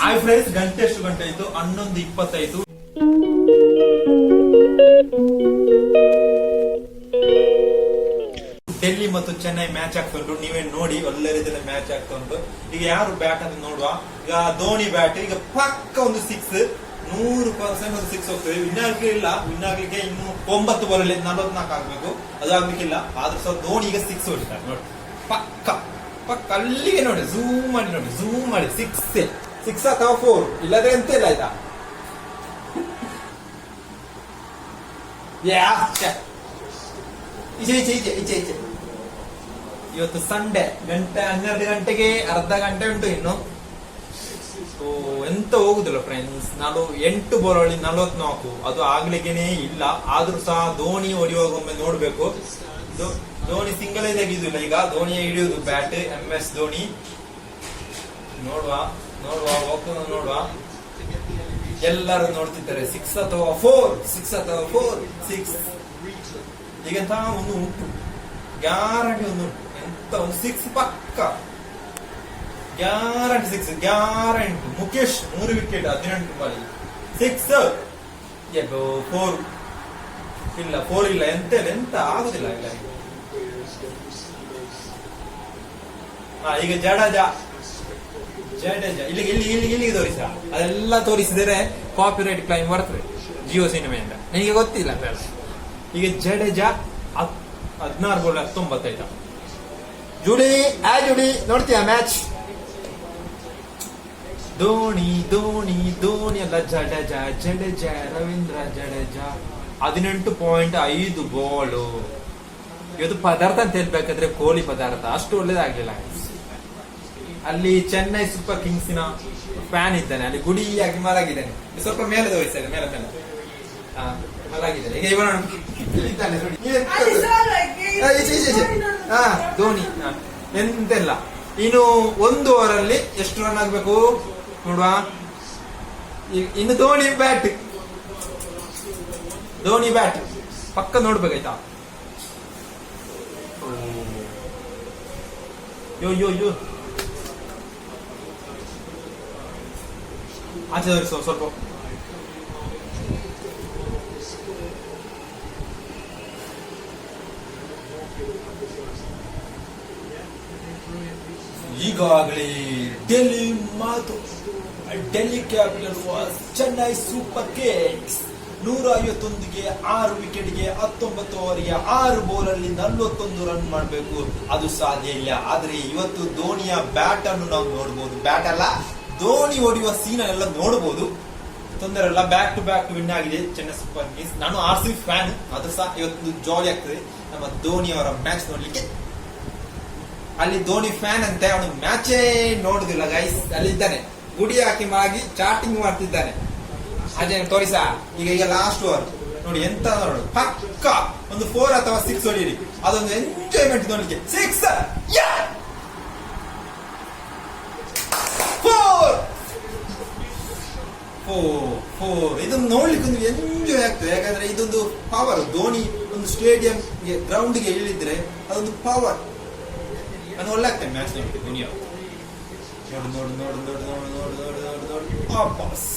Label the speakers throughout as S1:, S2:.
S1: Hi friends ಗಂಟೆ ಎಷ್ಟು ಗಂಟೆ ಆಯ್ತು ಹನ್ನೊಂದು ಇಪ್ಪತ್ತೈದು. ಡೆಲ್ಲಿ ಮತ್ತು ಚೆನ್ನೈ ಮ್ಯಾಚ್ ಆಗ್ತಾ ಉಂಟು ನೀವೇ ನೋಡಿ ಒಳ್ಳೆ ರೀತಿಯಲ್ಲಿ ಮ್ಯಾಚ್ ಆಗ್ತಾ ಉಂಟು ಈಗ ಯಾರು ಬ್ಯಾಟ್ ಅಂತ ನೋಡುವ? ಈಗ ಧೋನಿ ಬ್ಯಾಟ್ ಈಗ ಪಕ್ಕ ಒಂದು ಸಿಕ್ಸ್ ನೂರು ಪರ್ಸೆಂಟ್ ಒಂದು ಸಿಕ್ಸ್ ಹೋಗ್ತದೆ. ವಿನ್ ಆಗ್ಲಿಕ್ಕೆ ಇಲ್ಲ. ವಿನ್ ಆಗ್ಲಿಕ್ಕೆ ಇನ್ನು ಒಂಬತ್ತು ಬರಲಿ ನಲವತ್ನಾಲ್ಕು ಆಗ್ಬೇಕು. ಅದು ಆಗ್ಲಿಕ್ಕಿಲ್ಲ ಆದ್ರೂ ಸಹ ಧೋನಿ ಈಗ ಸಿಕ್ಸ್ ಹೊಡಿತಾರೆ ನೋಡಿ. ಪಕ್ಕ ಪಕ್ಕ ಅಲ್ಲಿಗೆ ನೋಡಿ. ಝೂಮ್ ಮಾಡಿ ನೋಡಿ. ಝೂಮ್ ಮಾಡಿ. ಸಿಕ್ಸ್ ಸಿಕ್ಸ್ ಅಥವಾ ಫೋರ್ ಇಲ್ಲದ್ರೆ ಎಂತ ಇಲ್ಲ ಆಯ್ತಾ. ಈಚೆ ಈಚೆ ಈಚೆ ಈಚೆ ಈಚೆ. ಇವತ್ತು ಸಂಡೆ ಗಂಟೆ ಹನ್ನೆರಡು ಗಂಟೆಗೆ ಅರ್ಧ ಗಂಟೆ ಉಂಟು ಇನ್ನು. ಸೊ ಎಂತ ಹೋಗುದಿಲ್ಲ ಫ್ರೆಂಡ್ಸ್ ನಾನು ಎಂಟು ಬೋಲಲ್ಲಿ ನಲವತ್ನಾಲ್ಕು. ಅದು ಆಗ್ಲಿಕ್ಕೇನೆ ಇಲ್ಲ. ಆದ್ರೂ ಸಹ ಧೋನಿ ಹೊಡೆಯುವಾಗ ಒಮ್ಮೆ ನೋಡ್ಬೇಕು ಧೋನಿ ಸಿಂಗಲೇ ತೆಗೆಯುದಿಲ್ಲ ಈಗ. ಧೋನಿಯೇ ಹಿಡಿಯುದು ಬ್ಯಾಟ್ ಎಂ ಎಸ್ ಧೋನಿ. ನೋಡುವ. ನೋಡುವ ಹೋಗ್ತದ ನೋಡುವ. ಎಲ್ಲರೂ ನೋಡ್ತಿದ್ದಾರೆ. ಸಿಕ್ಸ್ ಅಥವಾ ಫೋರ್ ಸಿಕ್ಸ್ ಅಥವಾ ಫೋರ್ ಸಿಕ್ಸ್ ಈಗಂತ ಒಂದು ಉಂಟು. ಗ್ಯಾರಂಟಿ ಒಂದು ಉಂಟು. ಎಂತ ಒಂದು ಸಿಕ್ಸ್ ಪಕ್ಕ. ಗ್ಯಾರಂಟಿ ಸಿಕ್ಸ್ ಗ್ಯಾರಂಟಿ ಮುಖೇಶ್, ಮೂರು ವಿಕೆಟ್ ಹದಿನೆಂಟು ಬಾಲಿ ಸಿಕ್ಸ್ ಫೋರ್ ಇಲ್ಲ ಫೋರ್ ಇಲ್ಲ. ಎಂತ ಎಂತ ಆಗುದಿಲ್ಲ ಈಗ ಜಡಜ. ಜಡೇಜ ಇಲ್ಲಿ ಇಲ್ಲಿ ಇಲ್ಲಿ ಅದೆಲ್ಲ ತೋರಿಸಿದರೆ ಕಾಪಿರೈಟ್ ಕ್ಲೈಮ್ ಬರ್ತದೆ ಜಿಯೋ ಸಿನಿಮೆಯಿಂದ. ನಿಮಗೆ ಗೊತ್ತಿಲ್ಲ ಈಗ ಜಡೇಜ ಹದಿನಾರು ಗೋಲ್ ಹತ್ತೊಂಬತ್ತೈದ. ಜುಡಿ, ಆ ಜುಡಿ, ನೋಡ್ತೀಯ ಮ್ಯಾಚ್ ಧೋನಿ ಧೋನಿ ಧೋನಿ ಅಲ್ಲ, ಜಡೇಜ ಜಡೇಜ, ರವೀಂದ್ರ ಜಡೇಜ. ಹದಿನೆಂಟು ಪಾಯಿಂಟ್ ಐದು ಬೋಲು ಇವತ್ತು ಪದಾರ್ಥ ಅಂತ ಹೇಳ್ಬೇಕಾದ್ರೆ ಕೋಳಿ ಪದಾರ್ಥ. ಅಷ್ಟು ಒಳ್ಳೇದಾಗ್ಲಿಲ್ಲ. ಅಲ್ಲಿ ಚೆನ್ನೈ ಸೂಪರ್ ಕಿಂಗ್ಸ್ನ ಫ್ಯಾನ್ ಇದ್ದಾನೆ. ಅಲ್ಲಿ ಗುಡಿಯಾಗಿ ಮಲಗಿದ್ದಾನೆ ಸ್ವಲ್ಪ ಮೇಲೆ ತೋರಿಸ್ತಾರೆ ಮೇಲೆ ಮೇಲೆ ಹಾ, ಮಲಗಿದ್ದಾನೆ ಈಗ ಇವನು. ಹಾ, ಧೋನಿ. ಹಾ, ಎಂತೆಲ್ಲ. ಇನ್ನು ಒಂದು ಓವರ್ ಅಲ್ಲಿ ಎಷ್ಟು ರನ್ ಆಗ್ಬೇಕು? ನೋಡುವ. ಇನ್ನು ಧೋನಿ ಬ್ಯಾಟ್ ಧೋನಿ ಬ್ಯಾಟ್ ಪಕ್ಕ ನೋಡ್ಬೇಕಾಯ್ತಾ? ಯೋ ಯೋ ಯೋ. ಆಚೆ ತೋರಿಸುವ ಸ್ವಲ್ಪ. ಈಗಾಗಲೇ ಡೆಲ್ಲಿ ಮಾತು. Delhi capital was Chennai Super Kings. ನೂರ ಐವತ್ತೊಂದಿಗೆ ಆರು ವಿಕೆಟ್ಗೆ ಹತ್ತೊಂಬತ್ತು ಓವರ್ಗೆ ಆರು ಬಾಲ್ ಅಲ್ಲಿ ನಲ್ವತ್ತೊಂದು ರನ್ ಮಾಡಬೇಕು. ಅದು ಸಾಧ್ಯ ಇಲ್ಲ. ಆದರೆ ಇವತ್ತು ಧೋನಿಯ ಬ್ಯಾಟ್ ಅನ್ನು ನಾವು ನೋಡಬಹುದು ಬ್ಯಾಟ್ ಅಲ್ಲ ಧೋನಿ ಓಡಿಯುವ ಸೀನ್ ಎಲ್ಲ ನೋಡಬಹುದು ತೊಂದರೆ ಇಲ್ಲ ಬ್ಯಾಕ್ ಟು ಬ್ಯಾಕ್ ವಿನ್ ಆಗಿದೆ ಚೆನ್ನೈ ಸೂಪರ್ ಕಿಂಗ್ಸ್ ನಾನು ಆರ್ ಸಿ ಫ್ಯಾನ್ ಅದು ಸಹ ಇವತ್ತು ಜಾಲಿ ಆಗ್ತದೆ. ನಮ್ಮ ಧೋನಿ ಅವರ ಮ್ಯಾಚ್ ನೋಡ್ಲಿಕ್ಕೆ. ಅಲ್ಲಿ ಧೋನಿ ಫ್ಯಾನ್ ಅಂತೆ ಅವನು ಮ್ಯಾಚೇ ನೋಡುದಿಲ್ಲ ಗೈಸ್ ಅಲ್ಲಿದ್ದಾನೆ. ಗುಡಿ ಹಾಕಿ ಮಾಗಿ ಚಾಟಿಂಗ್ ಮಾಡ್ತಿದ್ದಾನೆ. ಅದೇ ತೋರಿಸ. ಈಗ ಈಗ ಲಾಸ್ಟ್ ಓವರ್ ನೋಡಿ, ಎಂತ ನೋಡು ಪಕ್ಕ! ಒಂದು ಫೋರ್ ಅಥವಾ ಸಿಕ್ಸ್ ಹೊಡೀರಿ. ಅದೊಂದು ಎಂಜಾಯ್ಮೆಂಟ್ ನೋಡ್ಲಿಕ್ಕೆ. ಸಿಕ್ಸ್ ಫೋರ್ ಫೋರ್ ಇದನ್ನು ನೋಡ್ಲಿಕ್ಕೆ ಒಂದು ಎಂಜಾಯ್ ಆಗ್ತದೆ. ಯಾಕಂದ್ರೆ ಇದೊಂದು ಪವರ್ ಧೋನಿ ಒಂದು ಸ್ಟೇಡಿಯಂ ಗ್ರೌಂಡ್ಗೆ ಇಳಿದ್ರೆ ಅದೊಂದು ಪವರ್ ಅದು ಒಳ್ಳೆ ಆಗ್ತದೆ ಮ್ಯಾಚ್ ನೋಡ್ತೀನಿ ದುನಿಯಾ ನೋಡು ನೋಡು ನೋಡು ನೋಡು ನೋಡು ನೋಡು ನೋಡು ನೋಡು ನೋಡು ಅಬ್ಬಸ್.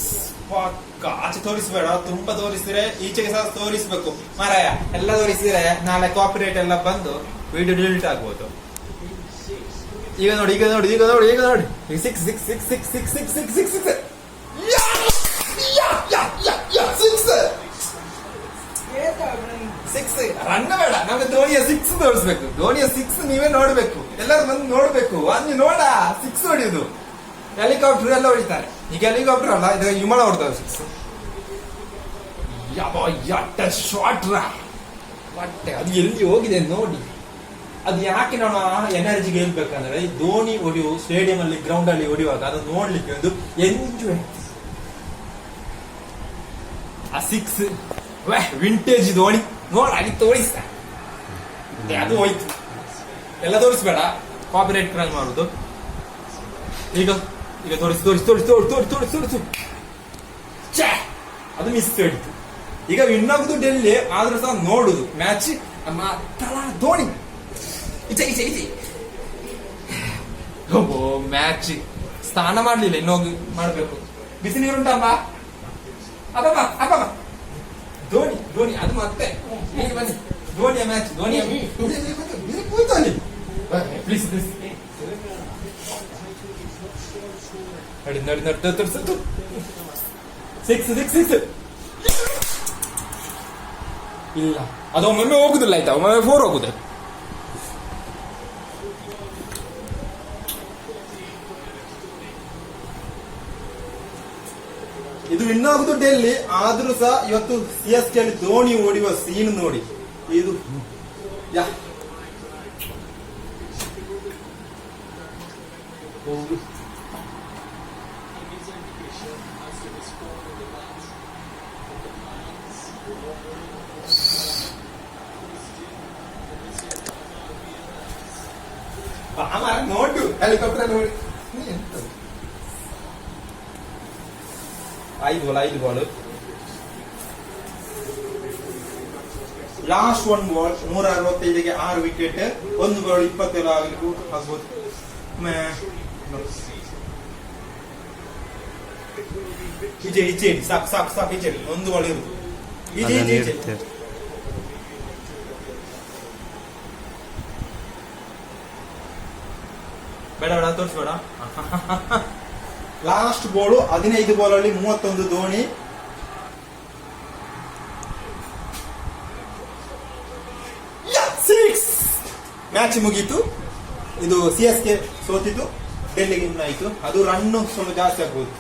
S1: ಪಕ್ಕ ಆಚೆ ತೋರಿಸ್ಬೇಡ. ತುಂಬಾ ತೋರಿಸಿದ್ರೆ ಈಚೆಗೆ ಸಹ ತೋರಿಸ್ಬೇಕು. ಮಾರಾಯ, ಎಲ್ಲ ತೋರಿಸಿದ್ರೆ ನಾಳೆ ಕಾಪಿರೇಟ್ ಎಲ್ಲ ಬಂದು ವಿಡಿಯೋ ಡಿಲೀಟ್ ಆಗ್ಬೋದು. ಈಗ ನೋಡಿ ಈಗ ನೋಡಿ ಈಗ ನೋಡಿ ಈಗ ನೋಡಿ. ಈಗ six six six six six six six six six six six run ಬೇಡ. ನಮ್ಗೆ ಧೋನಿಯ ಸಿಕ್ಸ್ ತೋರಿಸ್ಬೇಕು. ಧೋನಿಯ ಸಿಕ್ಸ್ ನೀವೇ ನೋಡ್ಬೇಕು. ಎಲ್ಲರೂ ಬಂದು ನೋಡ್ಬೇಕು. ಅಲ್ಲಿ ನೋಡ? ಸಿಕ್ಸ್ ಹೊಡಿಯುದು. ಹೆಲಿಕಾಪ್ಟರ್ ಎಲ್ಲ ಹೊಡಿತಾರೆ. ಈಗ ಹೆಲಿಕಾಪ್ಟರ್ ಅಲ್ಲ, ಇದು ವಿಮಾನ ಹೊಡ್ತಾವೆ ಸಿಕ್ಸ್ ಯಾವ ಯಟ್ಟ ಶಾಟ್ ಬಟ್ಟೆ ಅದು ಎಲ್ಲಿ ಹೋಗಿದೆ ನೋಡಿ. ಅದು ಯಾಕೆ ನಾನು ಎನರ್ಜಿಗೆ ಹೇಳ್ಬೇಕಂದ್ರೆ ಧೋನಿ ಹೊಡೆಯುವ ಸ್ಟೇಡಿಯಂ ಅಲ್ಲಿ ಗ್ರೌಂಡ್ ಅಲ್ಲಿ ಹೊಡಿಯುವಾಗ ಅದು ನೋಡ್ಲಿಕ್ಕೆ ಒಂದು ಎಂಜಾಯ್ ಆ ಸಿಕ್ಸ್ ವಿಂಟೇಜ್ ದೋಣಿ. ನೋಡ ಅಲ್ಲಿ ತೋರಿಸ ಅದು ಹೋಯ್ತು. ಎಲ್ಲ ತೋರಿಸ್ಬೇಡ. ಕಾಪಿರೈಟ್ ಕ್ರೈಮ್ ಮಾಡುದು. ಈಗ ಈಗ ತೋರಿಸಿ ತೋರಿಸಿ ತೋರಿಸಿ ತೋರಿಸಿ ತೋರಿಸಿ ತೋರಿಸಿ, ತೋರಿಸು. ಛೇ, ಅದು ಮಿಸ್ ಹಿಡಿತು ಈಗ ಇನ್ನೊಂದು ಡೆಲ್ಲಿ ಆದ್ರೂ ಸಹ ನೋಡುದು. ಮ್ಯಾಚ್ ನಮ್ಮ ತಲಾ ಧೋನಿ ಈಚೆ ಈಚೆ ಈಚೆ ಮ್ಯಾಚ್
S2: ಸ್ನಾನ ಮಾಡ್ಲಿಲ್ಲ, ಇನ್ನೊಂದು ಮಾಡ್ಬೇಕು. ಬಿಸಿ ನೀರು ಉಂಟಮ್ಮ ಅಬ್ಬಮ್ಮ ಅಬ್ಬಮ್ಮ ಧೋನಿ ಧೋನಿ ಅದು ಮತ್ತೆ ಬನ್ನಿ ಧೋನಿಯ ಮ್ಯಾಚ್ ಧೋನಿಯ ಕೂತು ಅಲ್ಲಿ ಪ್ಲೀಸ್ ಪ್ಲೀಸ್ ನಡಿ ನಡಿ ನಡಿ ತೋರಿಸು ಸಿಕ್ಸ್ ಸಿಕ್ಸ್ ಸಿಕ್ಸ್ ಇಲ್ಲ ಅದು ಒಮ್ಮೊಮ್ಮೆ ಹೋಗುದಿಲ್ಲ ಆಯ್ತಾ ಒಮ್ಮೊಮ್ಮೆ ಫೋರ್ ಹೋಗುದು
S1: ಇದು ಆಗುದು ಆದ್ರೂ ಸಹ ಇವತ್ತು ಸಿ ಎಸ್ ಕೆ ಧೋನಿ ಓಡಿಯುವ ಸೀನ್ ನೋಡಿ. ಇದು ಯಾ.
S2: ನೋಡು ಹೆಲಿಕಾಪ್ಟರ್ ನೋಡಿ. ಎಂತ
S1: ಐದು ಬಾಲ್ ಐದು ಬಾಲ್ ಲಾಸ್ಟ್ ಒನ್ ಬಾಲ್ ನೂರ ಅರವತ್ತೈದಿಗೆ ಆರು ವಿಕೆಟ್ ಒಂದು ಬಾಲ್ ಇಪ್ಪತ್ತೇಳು ಆಗಲಿಕ್ಕೂ ಆಗ್ಬೋದು ಮೇ- ಈಚೆ ಈಚೆ ಇಡಿ. ಸಾಕು ಸಾಕು ಸಾಕು ಈಚೆ ಇಡಿ. ಒಂದು ಬಾಲ್ ಇರುದು ಈಚೆ ಈಚೆ ಈಚೆ ಬೇಡ ಬೇಡ ತೋರಿಸ್ಬೇಡ. ಲಾಸ್ಟ್ ಬೋಲು ಹದಿನೈದು ಬಾಲ್ ಅಲ್ಲಿ ಮೂವತ್ತೊಂದು ಧೋನಿ ಸಿಕ್ಸ್ ಮ್ಯಾಚ್ ಮುಗೀತು. ಇದು ಸಿ ಎಸ್ ಕೆ ಸೋತಿತು ಡೆಲ್ಲಿಗೆ ಆಯ್ತು ಅದು ರನ್ ಸ್ವಲ್ಪ ಜಾಸ್ತಿ ಆಗ್ಬೋದು.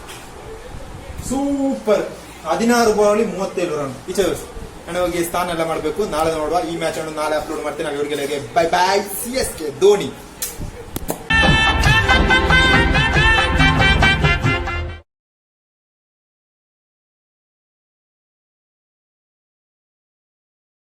S1: ಸೂಪರ್ ಹದಿನಾರು ಬಾಲಲ್ಲಿ ಮೂವತ್ತೇಳು ರನ್ ಈಚೆ ಹೋಗಿ ಸ್ಥಾನ ಎಲ್ಲ ಮಾಡಬೇಕು. ನಾಳೆ ನೋಡುವ. ಈ ಮ್ಯಾಚ್ ಅನ್ನು ನಾಳೆ ಅಪ್ಲೋಡ್ ಮಾಡ್ತೇನೆ. ಇವರಿಗೆ bye bye C S K Dhoni